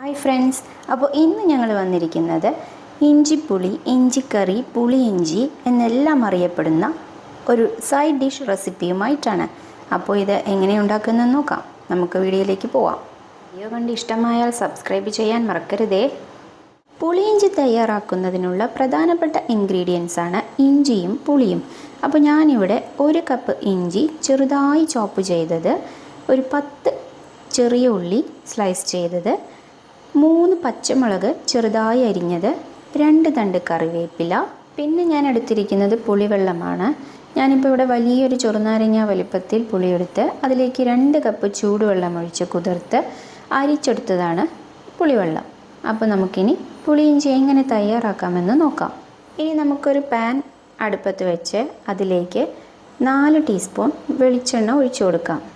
Hi friends. അപ്പോൾ ഇന്ന് ഞങ്ങൾ വന്നിരിക്കുന്നത് ഇഞ്ചിപ്പുളി ഇഞ്ചിക്കറി പുളിയിഞ്ചി എന്നെല്ലാം അറിയപ്പെടുന്ന ഒരു സൈഡ് ഡിഷ് റെസിപ്പിയുമായിട്ടാണ്. അപ്പോൾ ഇത് എങ്ങനെ ഉണ്ടാക്കുന്നതെന്ന് നോക്കാം. നമുക്ക് വീഡിയോയിലേക്ക് പോവാം. വീഡിയോ കണ്ട് ഇഷ്ടമായാൽ സബ്സ്ക്രൈബ് ചെയ്യാൻ മറക്കരുതേ. പുളിയിഞ്ചി തയ്യാറാക്കുന്നതിനുള്ള പ്രധാനപ്പെട്ട ഇൻഗ്രീഡിയൻസ് ആണ് ഇഞ്ചിയും പുളിയും. അപ്പോൾ ഞാനിവിടെ ഒരു കപ്പ് ഇഞ്ചി ചെറുതായി ചോപ്പ് ചെയ്തത് ഒരു പത്ത് ചെറിയ ഉള്ളി സ്ലൈസ് ചെയ്തത് മൂന്ന് പച്ചമുളക് ചെറുതായി അരിഞ്ഞത് രണ്ട് തണ്ട് കറിവേപ്പില. പിന്നെ ഞാൻ എടുത്തിരിക്കുന്നത് പുളിവെള്ളമാണ്. ഞാനിപ്പോൾ ഇവിടെ വലിയൊരു ചെറുനാരങ്ങ വലിപ്പത്തിൽ പുളിയെടുത്ത് അതിലേക്ക് രണ്ട് കപ്പ് ചൂടുവെള്ളം ഒഴിച്ച് കുതിർത്ത് അരിച്ചെടുത്തതാണ് പുളിവെള്ളം. അപ്പോൾ നമുക്കിനി പുളിയിഞ്ചി എങ്ങനെ തയ്യാറാക്കാമെന്ന് നോക്കാം. ഇനി നമുക്കൊരു പാൻ അടുപ്പത്ത് വെച്ച് അതിലേക്ക് നാല് ടീസ്പൂൺ വെളിച്ചെണ്ണ ഒഴിച്ചു കൊടുക്കാം.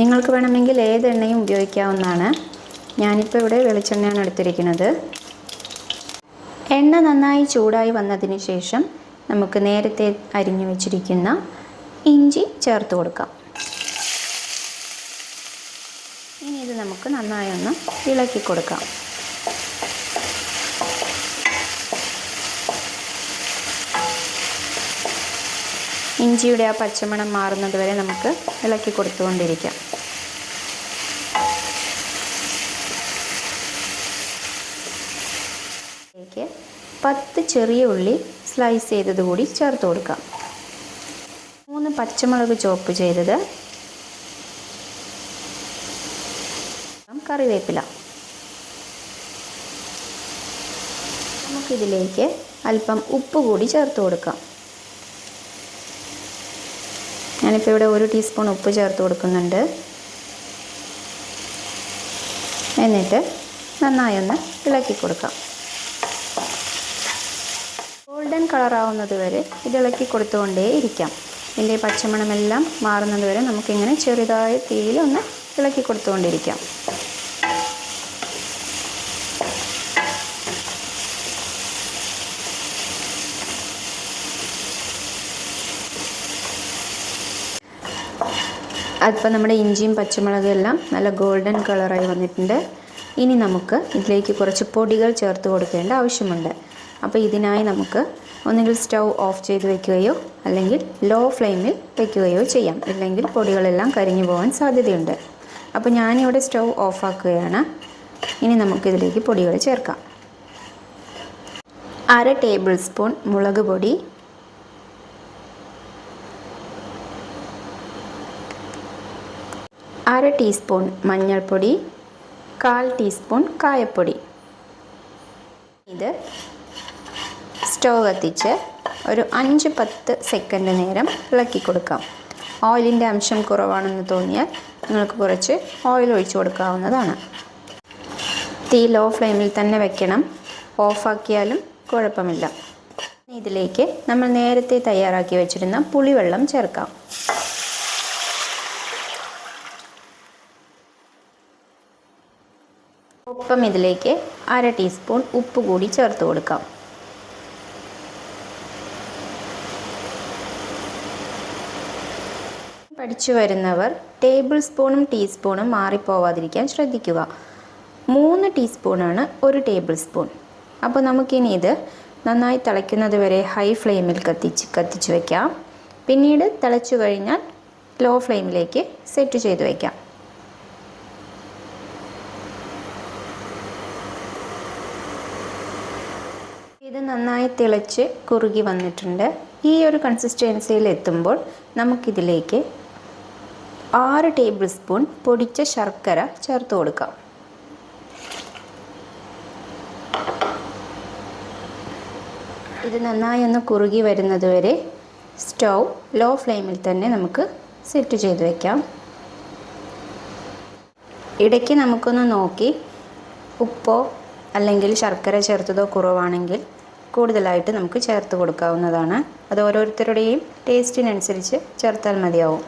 നിങ്ങൾക്ക് വേണമെങ്കിൽ ഏത് എണ്ണയും ഉപയോഗിക്കാവുന്നതാണ്. ഞാനിപ്പോൾ ഇവിടെ വെളിച്ചെണ്ണയാണ് എടുത്തിരിക്കുന്നത്. എണ്ണ നന്നായി ചൂടായി വന്നതിന് ശേഷം നമുക്ക് നേരത്തെ അരിഞ്ഞു വെച്ചിരിക്കുന്ന ഇഞ്ചി ചേർത്ത് കൊടുക്കാം. ഇനി ഇത് നമുക്ക് നന്നായി ഒന്ന് ഇളക്കി കൊടുക്കാം. ഇഞ്ചിയുടെ ആ പച്ചമണം മാറുന്നത് വരെ നമുക്ക് ഇളക്കി കൊടുത്തുകൊണ്ടിരിക്കാം. ഇതിലേക്ക് പത്ത് ചെറിയ ഉള്ളി സ്ലൈസ് ചെയ്തത് കൂടി ചേർത്ത് കൊടുക്കാം. മൂന്ന് പച്ചമുളക് ചോപ്പ് ചെയ്തത്. കറിവേപ്പില. നമുക്കിതിലേക്ക് അല്പം ഉപ്പ് കൂടി ചേർത്ത് കൊടുക്കാം. ഞാനിപ്പോൾ ഇവിടെ ഒരു ടീസ്പൂൺ ഉപ്പ് ചേർത്ത് കൊടുക്കുന്നുണ്ട്. എന്നിട്ട് നന്നായി ഒന്ന് ഇളക്കി കൊടുക്കാം. ഗോൾഡൻ കളറാവുന്നത് വരെ ഇത് ഇളക്കി കൊടുത്തുകൊണ്ടേ ഇരിക്കാം. ഇതിന്റെ പച്ചമണമെല്ലാം മാറുന്നത് വരെ നമുക്കിങ്ങനെ ചെറുതായ തീയിൽ ഒന്ന് ഇളക്കി കൊടുത്തുകൊണ്ടിരിക്കാം. അതിപ്പോൾ നമ്മുടെ ഇഞ്ചിയും പച്ചമുളകും എല്ലാം നല്ല ഗോൾഡൻ കളറായി വന്നിട്ടുണ്ട്. ഇനി നമുക്ക് ഇതിലേക്ക് കുറച്ച് പൊടികൾ ചേർത്ത് കൊടുക്കേണ്ട ആവശ്യമുണ്ട്. അപ്പോൾ ഇതിനായി നമുക്ക് ഒന്നുകിൽ സ്റ്റൗ ഓഫ് ചെയ്ത് വെക്കുകയോ അല്ലെങ്കിൽ ലോ ഫ്ലെയിമിൽ വെക്കുകയോ ചെയ്യാം. ഇല്ലെങ്കിൽ പൊടികളെല്ലാം കരിഞ്ഞു പോകാൻ സാധ്യതയുണ്ട്. അപ്പോൾ ഞാനിവിടെ സ്റ്റൗ ഓഫാക്കുകയാണ് ഇനി നമുക്കിതിലേക്ക് പൊടികൾ ചേർക്കാം. അര ടേബിൾ സ്പൂൺ മുളക് പൊടി. അര ടീസ്പൂൺ മഞ്ഞൾപ്പൊടി. കാൽ ടീസ്പൂൺ കായപ്പൊടി. ഇത് സ്റ്റൗ കത്തിച്ച് ഒരു അഞ്ച് പത്ത് സെക്കൻഡ് നേരം ഇളക്കി കൊടുക്കാം. ഓയിലിന്റെ അംശം കുറവാണെന്ന് തോന്നിയാൽ നിങ്ങൾക്ക് കുറച്ച് ഓയിൽ ഒഴിച്ചു കൊടുക്കാവുന്നതാണ്. തീ ലോ ഫ്ലെയിമിൽ തന്നെ വെക്കണം. ഓഫാക്കിയാലും കുഴപ്പമില്ല. ഇതിലേക്ക് നമ്മൾ നേരത്തെ തയ്യാറാക്കി വെച്ചിരുന്ന പുളിവെള്ളം ചേർക്കാം. ഒപ്പം ഇതിലേക്ക് അര ടീസ്പൂൺ ഉപ്പ് കൂടി ചേർത്ത് കൊടുക്കാം. പഠിച്ചു വരുന്നവർ ടേബിൾ സ്പൂണും ടീസ്പൂണും മാറിപ്പോവാതിരിക്കാൻ ശ്രദ്ധിക്കുക. മൂന്ന് ടീസ്പൂണാണ് ഒരു ടേബിൾ സ്പൂൺ. അപ്പോൾ നമുക്കിനി ഇത് നന്നായി തിളയ്ക്കുന്നത് വരെ ഹൈ ഫ്ലെയിമിൽ കത്തിച്ച് കത്തിച്ച് വയ്ക്കാം പിന്നീട് തിളച്ചു കഴിഞ്ഞാൽ ലോ ഫ്ലെയിമിലേക്ക് സെറ്റ് ചെയ്ത് വയ്ക്കാം ഇത് നന്നായി തിളച്ച് കുറുകി വന്നിട്ടുണ്ട്. ഈ ഒരു കൺസിസ്റ്റൻസിയിൽ എത്തുമ്പോൾ നമുക്കിതിലേക്ക് ആറ് ടേബിൾ സ്പൂൺ പൊടിച്ച ശർക്കര ചേർത്ത് കൊടുക്കാം. ഇത് നന്നായി ഒന്ന് കുറുകി വരുന്നത് വരെ സ്റ്റൗ ലോ ഫ്ലെയിമിൽ തന്നെ നമുക്ക് സെറ്റ് ചെയ്ത് വയ്ക്കാം ഇടയ്ക്ക് നമുക്കൊന്ന് നോക്കി ഉപ്പോ അല്ലെങ്കിൽ ശർക്കര ചേർത്തതോ കുറവാണെങ്കിൽ കൂടുതലായിട്ട് നമുക്ക് ചേർത്ത് കൊടുക്കാവുന്നതാണ്. അത് ഓരോരുത്തരുടെയും ടേസ്റ്റിനനുസരിച്ച് ചേർത്താൽ മതിയാവും.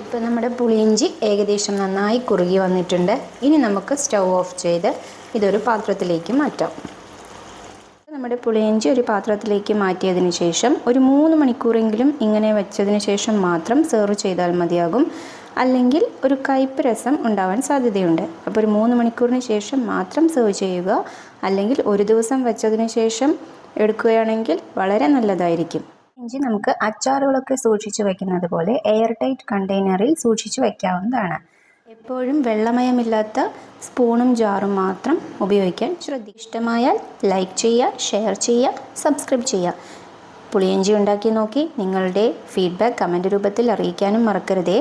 ഇപ്പോൾ നമ്മുടെ പുളിയിഞ്ചി ഏകദേശം നന്നായി കുറുകി വന്നിട്ടുണ്ട്. ഇനി നമുക്ക് സ്റ്റൗ ഓഫ് ചെയ്ത് ഇതൊരു പാത്രത്തിലേക്ക് മാറ്റാം. നമ്മുടെ പുളിയിഞ്ചി ഒരു പാത്രത്തിലേക്ക് മാറ്റിയതിന് ശേഷം ഒരു മൂന്ന് മണിക്കൂറെങ്കിലും ഇങ്ങനെ വെച്ചതിന് ശേഷം മാത്രം സെർവ് ചെയ്താൽ മതിയാകും. അല്ലെങ്കിൽ ഒരു കയ്പ്പ് രസം ഉണ്ടാവാൻ സാധ്യതയുണ്ട്. അപ്പോൾ ഒരു മൂന്ന് മണിക്കൂറിന് ശേഷം മാത്രം സെർവ് ചെയ്യുക. അല്ലെങ്കിൽ ഒരു ദിവസം വെച്ചതിന് ശേഷം എടുക്കുകയാണെങ്കിൽ വളരെ നല്ലതായിരിക്കും. ഇഞ്ചി നമുക്ക് അച്ചാറുകളൊക്കെ സൂക്ഷിച്ചു വെക്കുന്നത് പോലെ എയർ ടൈറ്റ് കണ്ടെയ്നറിൽ സൂക്ഷിച്ചു വെക്കാവുന്നതാണ്. എപ്പോഴും വെള്ളമയമില്ലാത്ത സ്പൂണും ജാറും മാത്രം ഉപയോഗിക്കാൻ ശ്രദ്ധിക്കുക ഇഷ്ടമായാൽ ലൈക്ക് ചെയ്യുക ഷെയർ ചെയ്യുക സബ്സ്ക്രൈബ് ചെയ്യുക. പുളിയഞ്ചി ഉണ്ടാക്കി നോക്കി നിങ്ങളുടെ ഫീഡ്ബാക്ക് കമന്റ് രൂപത്തിൽ അറിയിക്കാനും മറക്കരുതേ.